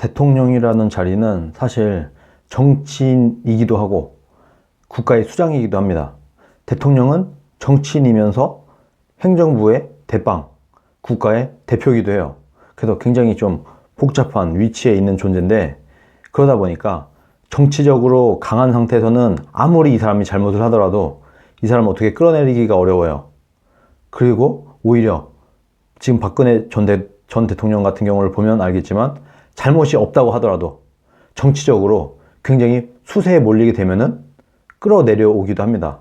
대통령이라는 자리는 사실 정치인이기도 하고 국가의 수장이기도 합니다. 대통령은 정치인이면서 행정부의 대빵, 국가의 대표이기도 해요. 그래서 굉장히 좀 복잡한 위치에 있는 존재인데 그러다 보니까 정치적으로 강한 상태에서는 아무리 이 사람이 잘못을 하더라도 이 사람을 어떻게 끌어내리기가 어려워요. 그리고 오히려 지금 박근혜 전, 대, 전 대통령 같은 경우를 보면 알겠지만 잘못이 없다고 하더라도 정치적으로 굉장히 수세에 몰리게 되면은 끌어내려오기도 합니다.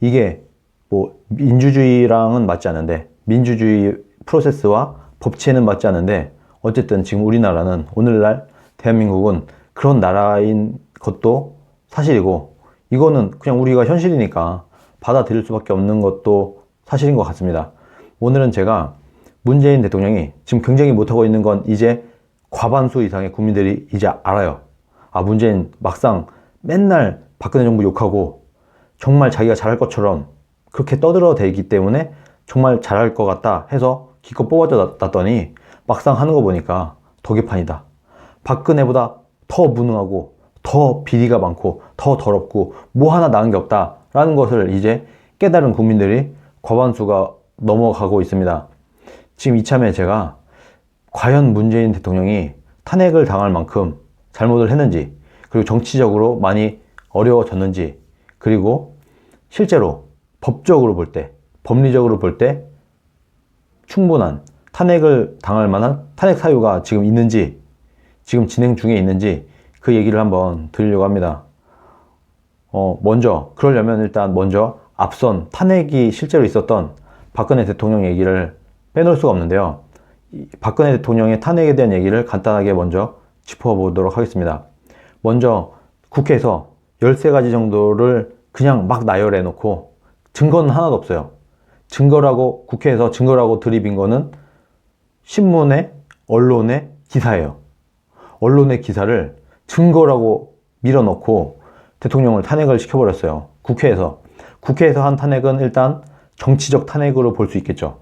이게 뭐 민주주의랑은 맞지 않는데 민주주의 프로세스와 법치에는 맞지 않는데 어쨌든 지금 우리나라는 오늘날 대한민국은 그런 나라인 것도 사실이고 이거는 그냥 우리가 현실이니까 받아들일 수밖에 없는 것도 사실인 것 같습니다. 오늘은 제가 문재인 대통령이 지금 굉장히 못하고 있는 건 이제 과반수 이상의 국민들이 이제 알아요. 아, 문재인 막상 맨날 박근혜 정부 욕하고 정말 자기가 잘할 것처럼 그렇게 떠들어대기 때문에 정말 잘할 것 같다 해서 기껏 뽑아줘 놨더니 막상 하는 거 보니까 더 개판이다. 박근혜보다 더 무능하고 더 비리가 많고 더 더럽고 뭐 하나 나은 게 없다라는 것을 이제 깨달은 국민들이 과반수가 넘어가고 있습니다. 지금 이참에 제가 과연 문재인 대통령이 탄핵을 당할 만큼 잘못을 했는지 그리고 정치적으로 많이 어려워졌는지 그리고 실제로 법적으로 볼 때 법리적으로 볼 때 충분한 탄핵을 당할 만한 탄핵 사유가 지금 있는지 지금 진행 중에 있는지 그 얘기를 한번 드리려고 합니다. 어, 먼저 그러려면 일단 먼저 앞선 탄핵이 실제로 있었던 박근혜 대통령 얘기를 빼놓을 수가 없는데요. 이 박근혜 대통령의 탄핵에 대한 얘기를 간단하게 먼저 짚어보도록 하겠습니다. 먼저 국회에서 13가지 정도를 그냥 막 나열해 놓고 증거는 하나도 없어요. 증거라고 국회에서 증거라고 들이빈 거는 신문에 언론의 기사예요. 언론의 기사를 증거라고 밀어넣고 대통령을 탄핵을 시켜버렸어요. 국회에서. 국회에서 한 탄핵은 일단 정치적 탄핵으로 볼 수 있겠죠.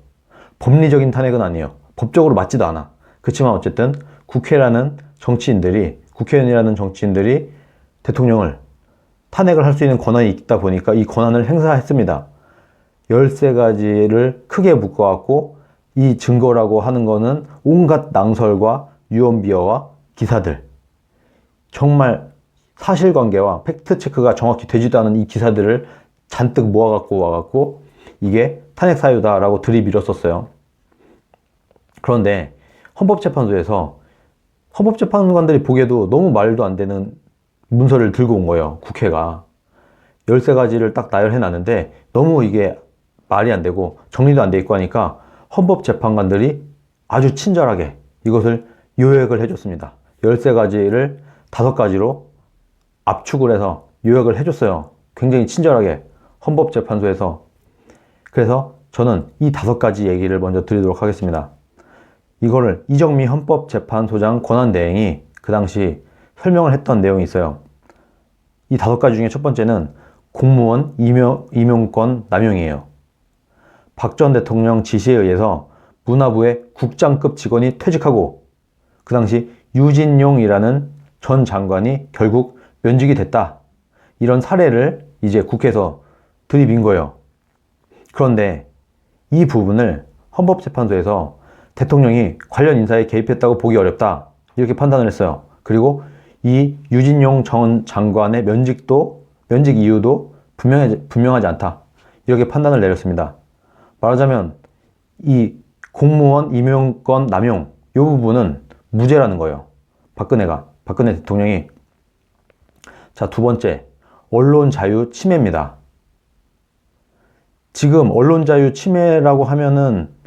법리적인 탄핵은 아니에요. 법적으로 맞지도 않아. 그렇지만 어쨌든 국회라는 정치인들이, 국회의원이라는 정치인들이 대통령을 탄핵을 할 수 있는 권한이 있다 보니까 이 권한을 행사했습니다. 13가지를 크게 묶어갖고 이 증거라고 하는 거는 온갖 낭설과 유언비어와 기사들. 정말 사실관계와 팩트체크가 정확히 되지도 않은 이 기사들을 잔뜩 모아갖고 와갖고 이게 탄핵 사유다라고 들이밀었었어요. 그런데 헌법재판소에서 헌법재판관들이 보기에도 너무 말도 안 되는 문서를 들고 온 거예요. 국회가. 13가지를 딱 나열해 놨는데 너무 이게 말이 안 되고 정리도 안 돼 있고 하니까 헌법재판관들이 아주 친절하게 이것을 요약을 해줬습니다. 13가지를 5가지로 압축을 해서 요약을 해줬어요. 굉장히 친절하게 헌법재판소에서. 그래서 저는 이 다섯 가지 얘기를 먼저 드리도록 하겠습니다. 이거를 이정미 헌법재판소장 권한대행이 그 당시 설명을 했던 내용이 있어요. 이 다섯 가지 중에 첫 번째는 공무원 임용, 임용권 남용이에요. 박 전 대통령 지시에 의해서 문화부의 국장급 직원이 퇴직하고 그 당시 유진용이라는 전 장관이 결국 면직이 됐다. 이런 사례를 이제 국회에서 들이민 거예요. 그런데 이 부분을 헌법재판소에서 대통령이 관련 인사에 개입했다고 보기 어렵다. 이렇게 판단을 했어요. 그리고 이 유진용 전 장관의 면직도, 면직 이유도 분명하지, 분명하지 않다. 이렇게 판단을 내렸습니다. 말하자면 이 공무원 임용권 남용, 이 부분은 무죄라는 거예요. 박근혜가, 박근혜 대통령이. 자, 두 번째, 언론 자유 침해입니다. 지금 언론 자유 침해라고 하면은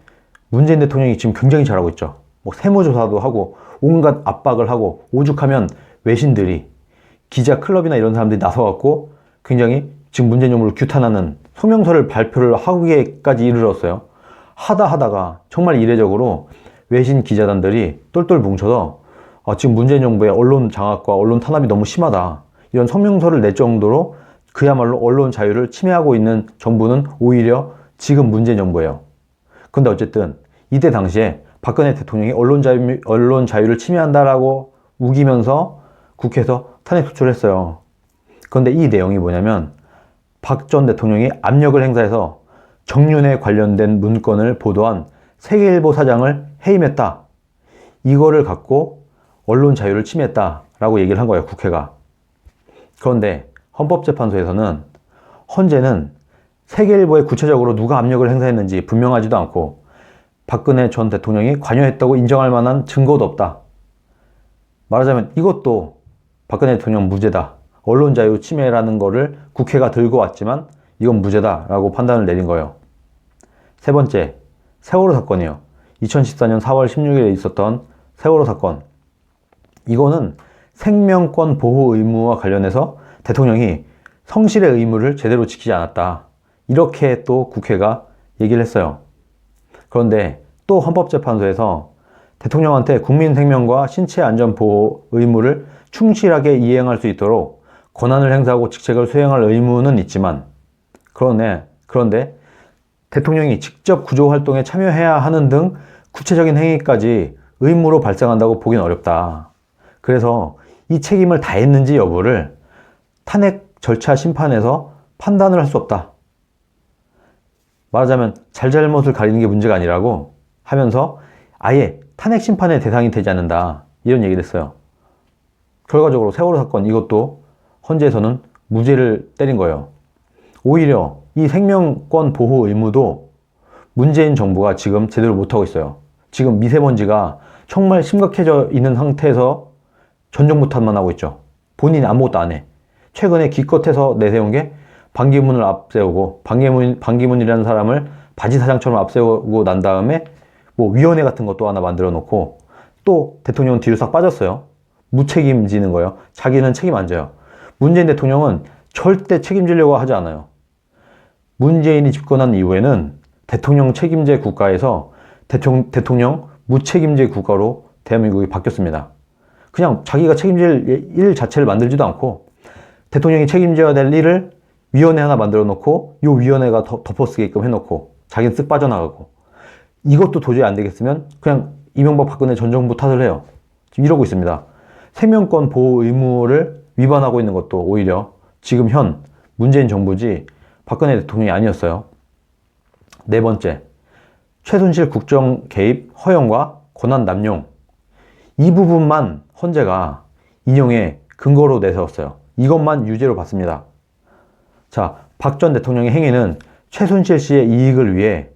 문재인 대통령이 지금 굉장히 잘하고 있죠. 뭐 세무조사도 하고 온갖 압박을 하고 오죽하면 외신들이 기자 클럽이나 이런 사람들이 나서갖고 굉장히 지금 문재인 정부를 규탄하는 성명서를 발표를 하기까지 이르렀어요. 하다 하다가 정말 이례적으로 외신 기자단들이 똘똘 뭉쳐서 아, 지금 문재인 정부의 언론 장악과 언론 탄압이 너무 심하다. 이런 성명서를 낼 정도로 그야말로 언론 자유를 침해하고 있는 정부는 오히려 지금 문재인 정부예요. 근데 어쨌든 이때 당시에 박근혜 대통령이 언론 자유, 언론 자유를 침해한다라고 우기면서 국회에서 탄핵 소추했어요. 그런데 이 내용이 뭐냐면 박 전 대통령이 압력을 행사해서 정윤회 관련된 문건을 보도한 세계일보 사장을 해임했다. 이거를 갖고 언론 자유를 침해했다라고 얘기를 한 거예요, 국회가. 그런데 헌법재판소에서는 헌재는 세계일보에 구체적으로 누가 압력을 행사했는지 분명하지도 않고 박근혜 전 대통령이 관여했다고 인정할 만한 증거도 없다. 말하자면 이것도 박근혜 대통령 무죄다. 언론 자유 침해라는 거를 국회가 들고 왔지만 이건 무죄다라고 판단을 내린 거예요. 세 번째, 세월호 사건이요. 2014년 4월 16일에 있었던 세월호 사건. 이거는 생명권 보호 의무와 관련해서 대통령이 성실의 의무를 제대로 지키지 않았다. 이렇게 또 국회가 얘기를 했어요. 그런데 또 헌법재판소에서 대통령한테 국민 생명과 신체 안전 보호 의무를 충실하게 이행할 수 있도록 권한을 행사하고 직책을 수행할 의무는 있지만 그러네 그런데 대통령이 직접 구조 활동에 참여해야 하는 등 구체적인 행위까지 의무로 발생한다고 보긴 어렵다. 그래서 이 책임을 다했는지 여부를 탄핵 절차 심판에서 판단을 할 수 없다. 말하자면 잘잘못을 가리는 게 문제가 아니라고 하면서 아예 탄핵 심판의 대상이 되지 않는다. 이런 얘기를 했어요. 결과적으로 세월호 사건 이것도 헌재에서는 무죄를 때린 거예요. 오히려 이 생명권 보호 의무도 문재인 정부가 지금 제대로 못하고 있어요. 지금 미세먼지가 정말 심각해져 있는 상태에서 전정 부탄만 하고 있죠. 본인이 아무것도 안 해. 최근에 기껏해서 내세운 게 반기문을 앞세우고 반기문, 반기문이라는 사람을 바지 사장처럼 앞세우고 난 다음에 뭐 위원회 같은 것도 하나 만들어 놓고 또 대통령은 뒤로 싹 빠졌어요. 무책임지는 거예요. 자기는 책임 안 져요. 문재인 대통령은 절대 책임지려고 하지 않아요. 문재인이 집권한 이후에는 대통령 책임제 국가에서 대통령, 대통령 무책임제 국가로 대한민국이 바뀌었습니다. 그냥 자기가 책임질 일 자체를 만들지도 않고 대통령이 책임져야 될 일을 위원회 하나 만들어 놓고 이 위원회가 덮어쓰게끔 해놓고 자기는 쓱 빠져나가고 이것도 도저히 안 되겠으면 그냥 이명박 박근혜 전 정부 탓을 해요. 지금 이러고 있습니다. 생명권 보호 의무를 위반하고 있는 것도 오히려 지금 현 문재인 정부지 박근혜 대통령이 아니었어요. 네 번째, 최순실 국정 개입 허용과 권한 남용. 이 부분만 헌재가 인용의 근거로 내세웠어요. 이것만 유죄로 봤습니다. 자, 박 전 대통령의 행위는 최순실 씨의 이익을 위해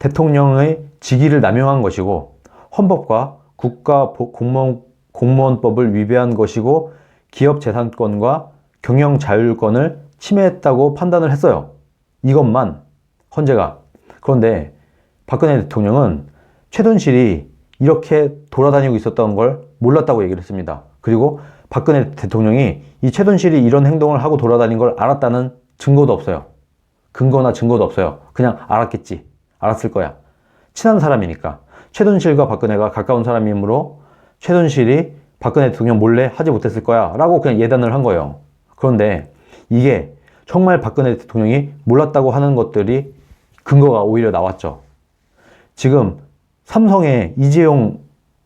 대통령의 직위를 남용한 것이고 헌법과 국가 공무원, 공무원법을 위배한 것이고 기업 재산권과 경영 자율권을 침해했다고 판단을 했어요. 이것만 헌재가. 그런데 박근혜 대통령은 최순실이 이렇게 돌아다니고 있었던 걸 몰랐다고 얘기를 했습니다. 그리고 박근혜 대통령이 이 최순실이 이런 행동을 하고 돌아다닌 걸 알았다는 증거도 없어요. 근거나 증거도 없어요. 그냥 알았겠지. 알았을 거야. 친한 사람이니까. 최순실과 박근혜가 가까운 사람이므로 최순실이 박근혜 대통령 몰래 하지 못했을 거야. 라고 그냥 예단을 한 거예요. 그런데 이게 정말 박근혜 대통령이 몰랐다고 하는 것들이 근거가 오히려 나왔죠. 지금 삼성의 이재용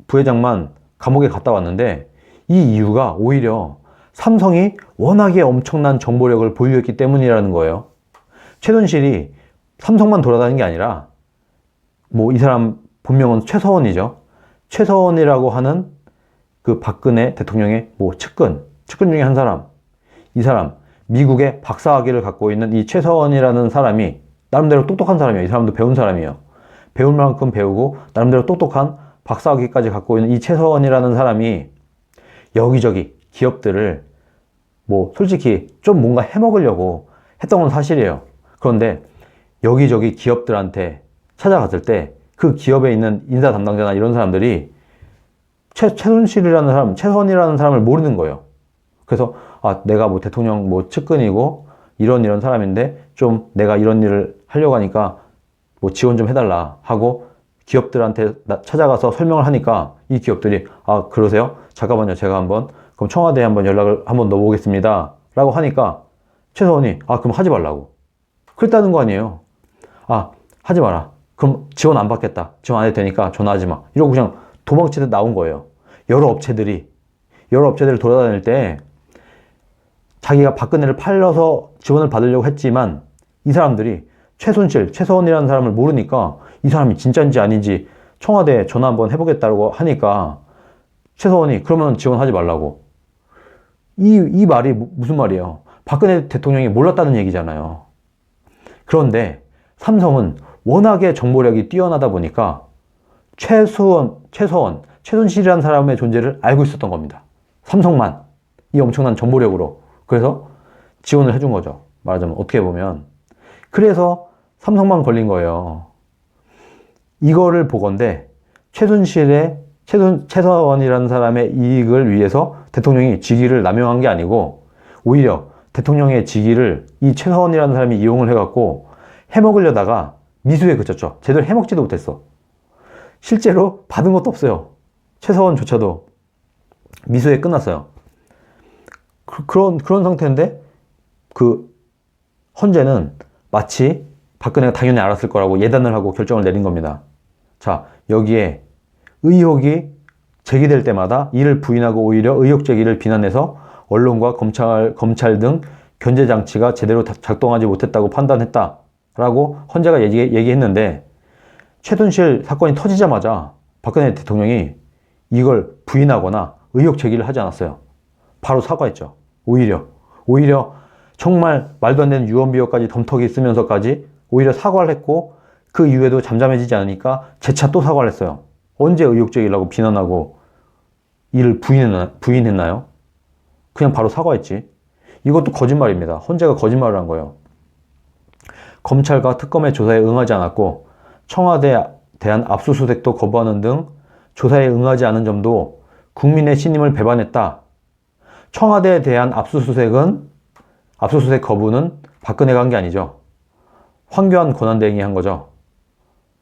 부회장만 감옥에 갔다 왔는데 이 이유가 오히려 삼성이 워낙에 엄청난 정보력을 보유했기 때문이라는 거예요. 최순실이 삼성만 돌아다니는 게 아니라 뭐 이 사람 본명은 최서원이죠. 최서원이라고 하는 그 박근혜 대통령의 뭐 측근, 측근 중에 한 사람. 이 사람 미국의 박사학위를 갖고 있는 이 최서원이라는 사람이 나름대로 똑똑한 사람이에요. 이 사람도 배운 사람이에요. 배울 만큼 배우고 나름대로 똑똑한 박사학위까지 갖고 있는 이 최서원이라는 사람이 여기저기 기업들을 뭐 솔직히 좀 뭔가 해먹으려고 했던 건 사실이에요. 그런데 여기저기 기업들한테 찾아갔을 때 그 기업에 있는 인사 담당자나 이런 사람들이 최, 최순실이라는 사람, 최선이라는 사람을 모르는 거예요. 그래서 아, 내가 뭐 대통령 뭐 측근이고 이런 이런 사람인데 좀 내가 이런 일을 하려고 하니까 뭐 지원 좀 해달라 하고 기업들한테 찾아가서 설명을 하니까 이 기업들이 아 그러세요? 잠깐만요 제가 한번 그럼 청와대에 한번 연락을 한번 넣어보겠습니다. 라고 하니까 최서원이 아 그럼 하지 말라고. 그랬다는 거 아니에요. 아 하지 마라. 그럼 지원 안 받겠다. 지원 안 해도 되니까 전화하지 마. 이러고 그냥 도망치듯 나온 거예요. 여러 업체들이. 여러 업체들을 돌아다닐 때 자기가 박근혜를 팔려서 지원을 받으려고 했지만 이 사람들이 최순실, 최서원이라는 사람을 모르니까 이 사람이 진짜인지 아닌지 청와대에 전화 한번 해보겠다고 하니까 최서원이 그러면 지원하지 말라고. 이, 이 말이 무- 무슨 말이에요? 박근혜 대통령이 몰랐다는 얘기잖아요. 그런데 삼성은 워낙에 정보력이 뛰어나다 보니까 최수원, 최서원, 최순실이라는 사람의 존재를 알고 있었던 겁니다. 삼성만. 이 엄청난 정보력으로. 그래서 지원을 해준 거죠. 말하자면 어떻게 보면. 그래서 삼성만 걸린 거예요. 이거를 보건데 최순실의 최순, 최서원이라는 사람의 이익을 위해서 대통령이 직위를 남용한 게 아니고 오히려 대통령의 직위를 이 최서원이라는 사람이 이용을 해갖고 해먹으려다가 미수에 그쳤죠. 제대로 해먹지도 못했어. 실제로 받은 것도 없어요. 최서원조차도 미수에 끝났어요. 그, 그런 그런 상태인데 그 헌재는 마치 박근혜가 당연히 알았을 거라고 예단을 하고 결정을 내린 겁니다. 자 여기에 의혹이 제기될 때마다 이를 부인하고 오히려 의혹 제기를 비난해서 언론과 검찰 검찰 등 견제 장치가 제대로 다- 작동하지 못했다고 판단했다라고 헌재가 얘기, 얘기했는데 최순실 사건이 터지자마자 박근혜 대통령이 이걸 부인하거나 의혹 제기를 하지 않았어요. 바로 사과했죠. 오히려 오히려 정말 말도 안 되는 유언비어까지 덤터기 쓰면서까지 오히려 사과를 했고 그 이후에도 잠잠해지지 않으니까 재차 또 사과를 했어요. 언제 하고 비난하고 이를 부인했나, 부인했나요? 그냥 바로 사과했지. 이것도 거짓말입니다. 헌재가 거짓말을 한 거예요. 검찰과 특검의 조사에 응하지 않았고 청와대에 대한 압수수색도 거부하는 등 조사에 응하지 않은 점도 국민의 신임을 배반했다. 청와대에 대한 압수수색은 압수수색 거부는 박근혜가 한 게 아니죠. 황교안 권한대행이 한 거죠.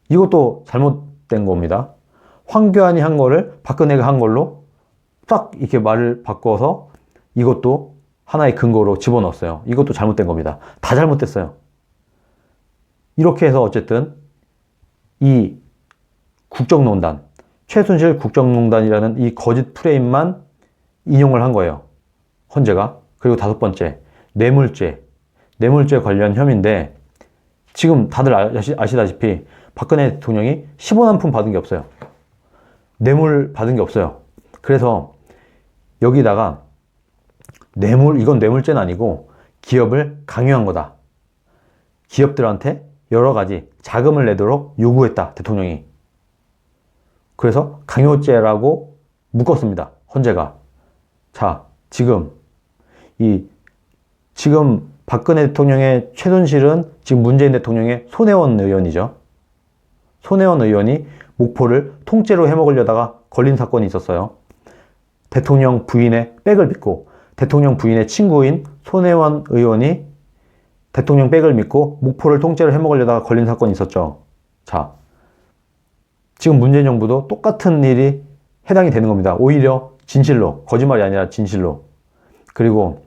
이것도 잘못된 겁니다. 황교안이 한 거를 박근혜가 한 걸로 딱 이렇게 말을 바꿔서 이것도 하나의 근거로 집어넣었어요. 이것도 잘못된 겁니다. 다 잘못됐어요. 이렇게 해서 어쨌든 이 국정농단, 최순실 국정농단이라는 이 거짓 프레임만 인용을 한 거예요. 헌재가. 그리고 다섯 번째, 뇌물죄. 뇌물죄 관련 혐의인데 지금 다들 아시, 아시다시피 박근혜 대통령이 15만 푼 받은 게 없어요. 뇌물 받은 게 없어요. 그래서 여기다가 뇌물, 이건 뇌물죄는 아니고 기업을 강요한 거다. 기업들한테 여러 가지 자금을 내도록 요구했다. 대통령이. 그래서 강요죄라고 묶었습니다. 헌재가. 자, 지금 이 지금 박근혜 대통령의 최순실은 지금 문재인 대통령의 손혜원 의원이죠. 손혜원 의원이 목포를 통째로 해먹으려다가 걸린 사건이 있었어요. 대통령 부인의 백을 믿고 대통령 부인의 친구인 손혜원 의원이 대통령 백을 믿고 목포를 통째로 해먹으려다가 걸린 사건이 있었죠. 자, 지금 문재인 정부도 똑같은 일이 해당이 되는 겁니다. 오히려 진실로, 거짓말이 아니라 진실로. 그리고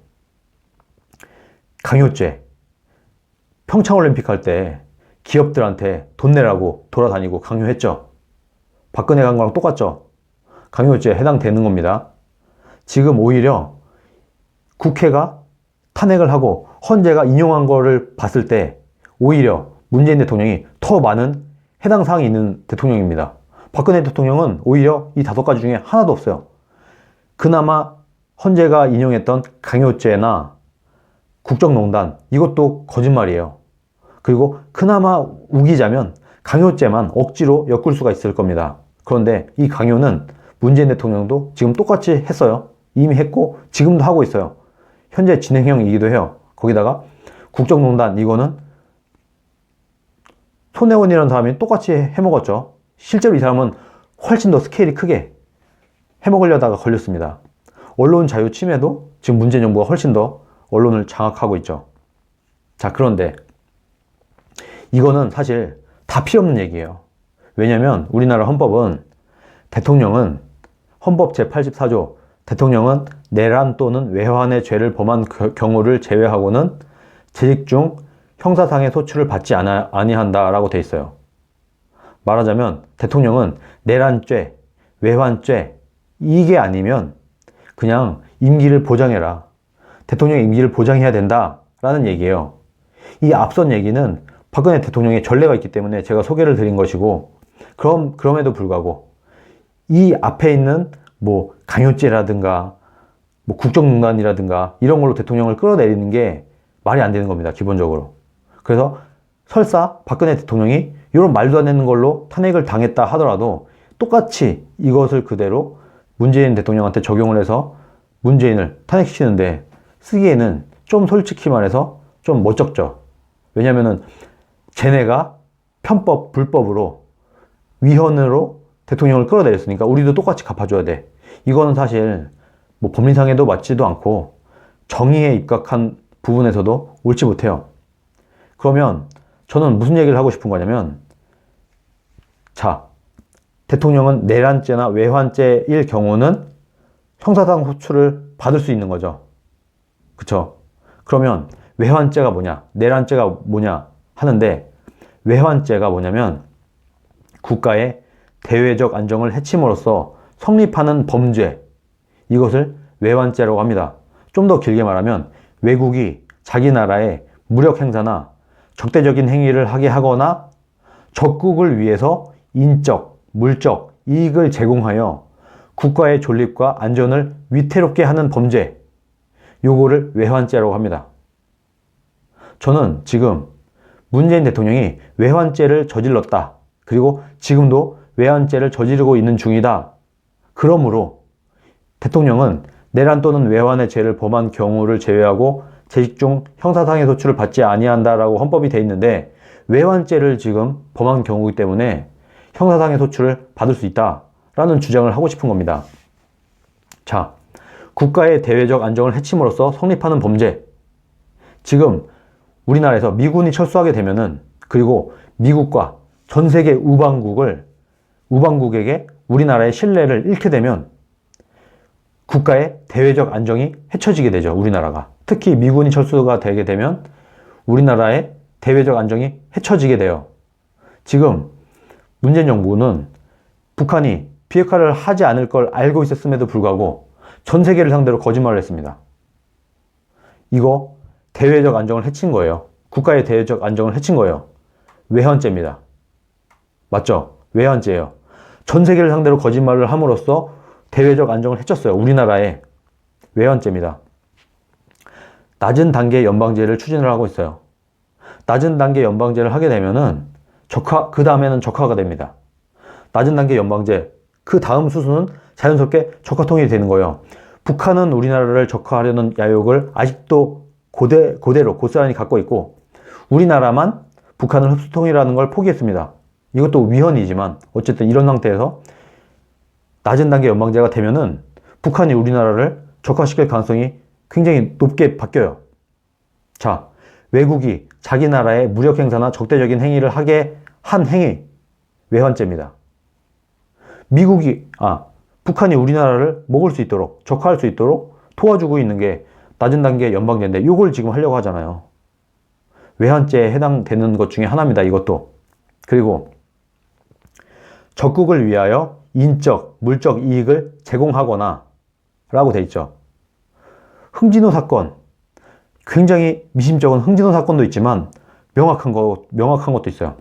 강요죄. 평창올림픽 할 때 기업들한테 돈 내라고 돌아다니고 강요했죠. 박근혜가 한 거랑 똑같죠. 강요죄 해당되는 겁니다. 지금 오히려 국회가 탄핵을 하고 헌재가 인용한 거를 봤을 때 오히려 문재인 대통령이 더 많은 해당 사항이 있는 대통령입니다. 박근혜 대통령은 오히려 이 다섯 가지 중에 하나도 없어요. 그나마 헌재가 인용했던 강요죄나 국정농단 이것도 거짓말이에요. 그리고 그나마 우기자면 강요죄만 억지로 엮을 수가 있을 겁니다. 그런데 이 강요는 문재인 대통령도 지금 똑같이 했어요. 이미 했고 지금도 하고 있어요. 현재 진행형이기도 해요. 거기다가 국정농단 이거는 손혜원이라는 사람이 똑같이 해먹었죠. 실제로 이 사람은 훨씬 더 스케일이 크게 해먹으려다가 걸렸습니다. 언론 자유 침해도 지금 문재인 정부가 훨씬 더 언론을 장악하고 있죠. 자, 그런데 이거는 사실 다 필요 없는 얘기예요. 왜냐면 우리나라 헌법은 대통령은 헌법 제84조 대통령은 내란 또는 외환의 죄를 범한 겨- 경우를 제외하고는 재직 중 형사상의 소출을 받지 아니한다라고 돼 있어요. 말하자면 대통령은 내란죄, 외환죄 이게 아니면 그냥 임기를 보장해라. 대통령의 임기를 보장해야 된다라는 얘기예요. 이 앞선 얘기는 박근혜 대통령의 전례가 있기 때문에 제가 소개를 드린 것이고 그럼 그럼에도 불구하고 이 앞에 있는 뭐 강요죄라든가 뭐 국정농단이라든가 이런 걸로 대통령을 끌어내리는 게 말이 안 되는 겁니다. 기본적으로. 그래서 설사 박근혜 대통령이 이런 말도 안 되는 걸로 탄핵을 당했다 하더라도 똑같이 이것을 그대로 문재인 대통령한테 적용을 해서 문재인을 탄핵시키는데 쓰기에는 좀 솔직히 말해서 좀 멋쩍죠. 왜냐면은 쟤네가 편법, 불법으로 위헌으로 대통령을 끌어내렸으니까 우리도 똑같이 갚아줘야 돼. 이거는 사실 뭐 법리상에도 맞지도 않고 정의에 입각한 부분에서도 옳지 못해요. 그러면 저는 무슨 얘기를 하고 싶은 거냐면 자, 대통령은 내란죄나 외환죄일 경우는 형사상 호출을 받을 수 있는 거죠. 그쵸? 그러면 외환죄가 뭐냐? 내란죄가 뭐냐? 하는데 외환죄가 뭐냐면 국가의 대외적 안정을 해침으로써 성립하는 범죄 이것을 외환죄라고 합니다. 좀 더 길게 말하면 외국이 자기 나라에 무력 행사나 적대적인 행위를 하게 하거나 적국을 위해서 인적, 물적 이익을 제공하여 국가의 존립과 안전을 위태롭게 하는 범죄 요거를 외환죄라고 합니다. 저는 지금 문재인 대통령이 외환죄를 저질렀다. 그리고 지금도 외환죄를 저지르고 있는 중이다. 그러므로 대통령은 내란 또는 외환의 죄를 범한 경우를 제외하고 재직 중 형사상의 소출을 받지 아니한다라고 헌법이 돼 있는데 외환죄를 지금 범한 경우이기 때문에 형사상의 소출을 받을 수 있다라는 주장을 하고 싶은 겁니다. 자, 국가의 대외적 안정을 해침으로써 성립하는 범죄. 지금 우리나라에서 미군이 철수하게 되면은 그리고 미국과 전 세계 우방국을 우방국에게 우리나라의 신뢰를 잃게 되면 국가의 대외적 안정이 해쳐지게 되죠. 우리나라가. 특히 미군이 철수가 되게 되면 우리나라의 대외적 안정이 해쳐지게 돼요. 지금 문재인 정부는 북한이 비핵화를 하지 않을 걸 알고 있었음에도 불구하고 전 세계를 상대로 거짓말을 했습니다. 이거 대외적 안정을 해친 거예요. 국가의 대외적 안정을 해친 거예요. 외환죄입니다. 맞죠? 외환죄예요. 전 세계를 상대로 거짓말을 함으로써 대외적 안정을 해쳤어요. 우리나라의 외환죄입니다. 낮은 단계 연방제를 추진을 하고 있어요. 낮은 단계 연방제를 하게 되면은 적화, 그 다음에는 적화가 됩니다. 낮은 단계 연방제, 그 다음 수순은 자연스럽게 적화 통일이 되는 거예요. 북한은 우리나라를 적화하려는 야욕을 아직도 고대, 고대로 고스란히 갖고 있고, 우리나라만 북한을 흡수통일하는 걸 포기했습니다. 이것도 위헌이지만, 어쨌든 이런 상태에서 낮은 단계 연방제가 되면은 북한이 우리나라를 적화시킬 가능성이 굉장히 높게 바뀌어요. 자, 외국이 자기 나라의 무력 행사나 적대적인 행위를 하게 한 행위, 외환죄입니다. 미국이, 아, 북한이 우리나라를 먹을 수 있도록, 적화할 수 있도록 도와주고 있는 게 낮은 단계 연방제인데, 이걸 지금 하려고 하잖아요. 외환죄에 해당되는 것 중에 하나입니다, 이것도. 그리고 적국을 위하여 인적, 물적 이익을 제공하거나 라고 돼 있죠. 흥진호 사건. 굉장히 미심쩍은 흥진호 사건도 있지만 명확한 거, 명확한 것도 있어요.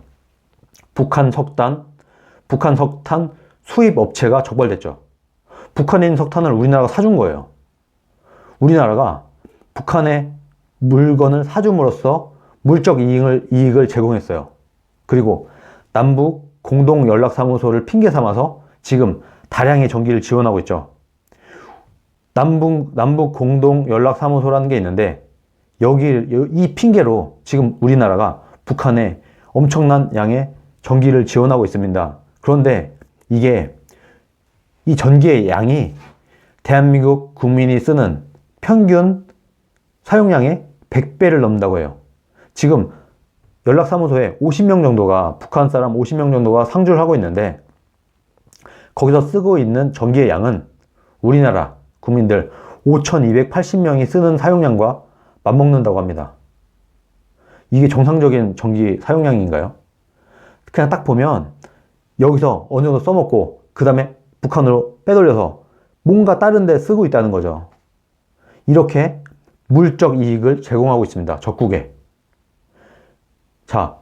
북한 석탄, 북한 석탄 수입 업체가 적발됐죠. 북한에 있는 석탄을 우리나라가 사준 거예요. 우리나라가 북한에 물건을 사줌으로써 물적 이익을, 이익을 제공했어요. 그리고 남북 공동 연락사무소를 핑계 삼아서 지금 다량의 전기를 지원하고 있죠. 남북, 남북 공동 연락사무소라는 게 있는데, 여기, 이 핑계로 지금 우리나라가 북한에 엄청난 양의 전기를 지원하고 있습니다. 그런데 이게 이 전기의 양이 대한민국 국민이 쓰는 평균 사용량의 100배를 넘는다고 해요. 지금 연락사무소에 50명 정도가, 북한 사람 50명 정도가 상주를 하고 있는데, 거기서 쓰고 있는 전기의 양은 우리나라 국민들 5,280명이 쓰는 사용량과 맞먹는다고 합니다. 이게 정상적인 전기 사용량인가요? 그냥 딱 보면 여기서 어느 정도 써먹고 그 다음에 북한으로 빼돌려서 뭔가 다른 데 쓰고 있다는 거죠. 이렇게 물적 이익을 제공하고 있습니다. 적국에. 자,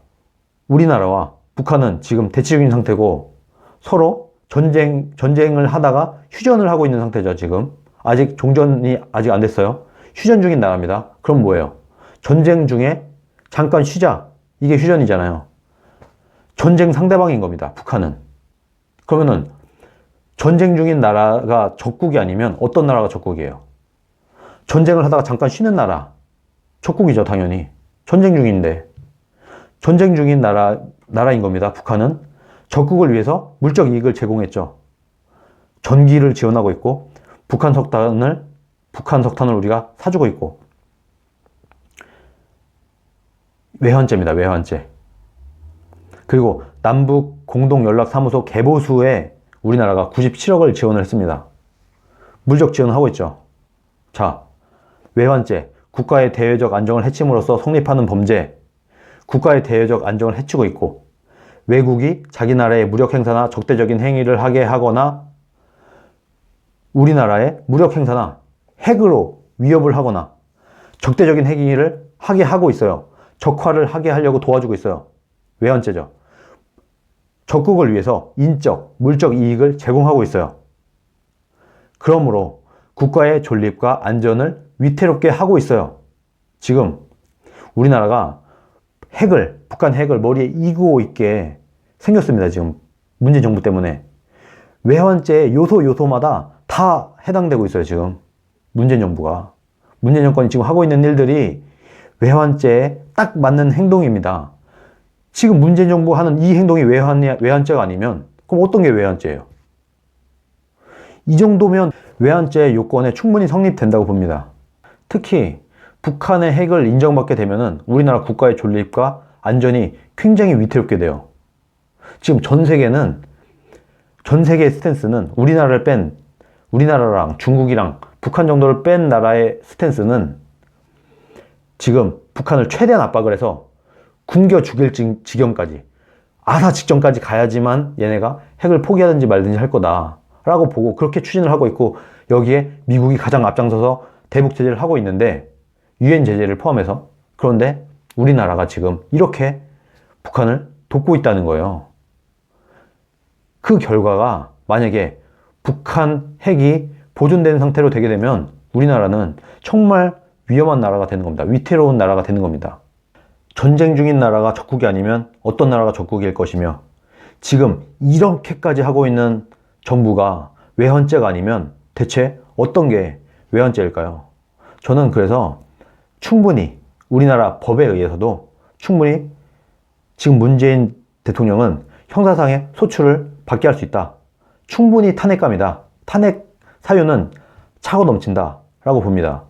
우리나라와 북한은 지금 대치적인 상태고 서로 전쟁, 전쟁을 하다가 휴전을 하고 있는 상태죠, 지금. 아직 종전이 아직 안 됐어요. 휴전 중인 나라입니다. 그럼 뭐예요? 전쟁 중에 잠깐 쉬자. 이게 휴전이잖아요. 전쟁 상대방인 겁니다, 북한은. 그러면은 전쟁 중인 나라가 적국이 아니면 어떤 나라가 적국이에요? 전쟁을 하다가 잠깐 쉬는 나라. 적국이죠, 당연히. 전쟁 중인데. 전쟁 중인 나라, 나라인 겁니다, 북한은. 적국을 위해서 물적 이익을 제공했죠. 전기를 지원하고 있고, 북한 석탄을, 북한 석탄을 우리가 사주고 있고. 외환죄입니다, 외환죄. 그리고 남북 공동연락사무소 개보수에 우리나라가 97억을 지원을 했습니다. 물적 지원하고 있죠. 자, 외환죄, 국가의 대외적 안정을 해침으로써 성립하는 범죄, 국가의 대외적 안정을 해치고 있고, 외국이 자기 나라의 무력 행사나 적대적인 행위를 하게 하거나, 우리나라의 무력 행사나 핵으로 위협을 하거나, 적대적인 행위를 하게 하고 있어요. 적화를 하게 하려고 도와주고 있어요. 외환죄죠. 적국을 위해서 인적, 물적 이익을 제공하고 있어요. 그러므로 국가의 존립과 안전을 위태롭게 하고 있어요. 지금 우리나라가 핵을, 북한 핵을 머리에 이고 있게 생겼습니다. 지금 문재인 정부 때문에. 외환죄 요소 요소마다 다 해당되고 있어요. 지금 문재인 정부가. 문재인 정권이 지금 하고 있는 일들이 외환죄에 딱 맞는 행동입니다. 지금 문재인 정부 하는 이 행동이 외환, 외환죄가 아니면 그럼 어떤 게 외환죄예요? 이 정도면 외환죄 요건에 충분히 성립된다고 봅니다. 특히 북한의 핵을 인정받게 되면은 우리나라 국가의 존립과 안전이 굉장히 위태롭게 돼요. 지금 전 세계는 전 세계의 스탠스는 우리나라를 뺀 우리나라랑 중국이랑 북한 정도를 뺀 나라의 스탠스는 지금 북한을 최대한 압박을 해서 굶겨 죽일 지- 지경까지 아사 직전까지 가야지만 얘네가 핵을 포기하든지 말든지 할 거다라고 보고 그렇게 추진을 하고 있고 여기에 미국이 가장 앞장서서 대북 제재를 하고 있는데 유엔 제재를 포함해서 그런데 우리나라가 지금 이렇게 북한을 돕고 있다는 거예요. 그 결과가 만약에 북한 핵이 보존된 상태로 되게 되면 우리나라는 정말 위험한 나라가 되는 겁니다. 위태로운 나라가 되는 겁니다. 전쟁 중인 나라가 적국이 아니면 어떤 나라가 적국일 것이며 지금 이렇게까지 하고 있는 정부가 외환죄가 아니면 대체 어떤 게 외환죄일까요? 저는 그래서 충분히 우리나라 법에 의해서도 충분히 지금 문재인 대통령은 형사상의 소출을 받게 할 수 있다. 충분히 탄핵감이다. 탄핵 사유는 차고 넘친다. 라고 봅니다.